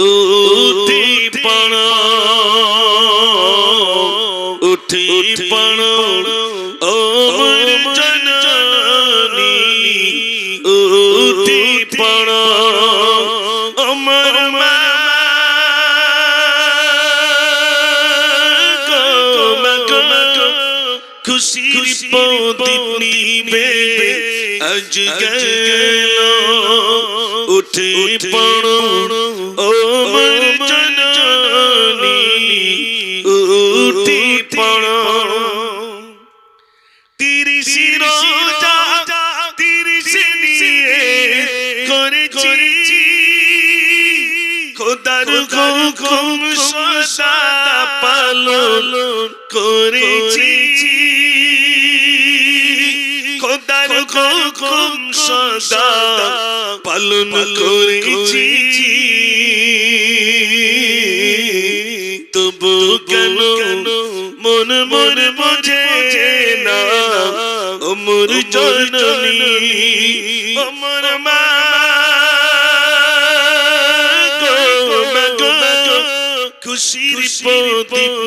উঠি পণ উঠি পণ ও মর জননী উঠি পণ অমর মা খুশির প্রদীপ নিবে আজ গেল উঠে পড়ো ও জননী উঠে পড়ো তিরিশ রোজা তিরিশ নিয়ে করেছি। খোদার হুকুম সদা পালন করেছি। খোদার হুকুম সদা পালন করেছি তবু কেন মন মন বোঝে না অমর জননী অমর মা খুশির প্রদীপ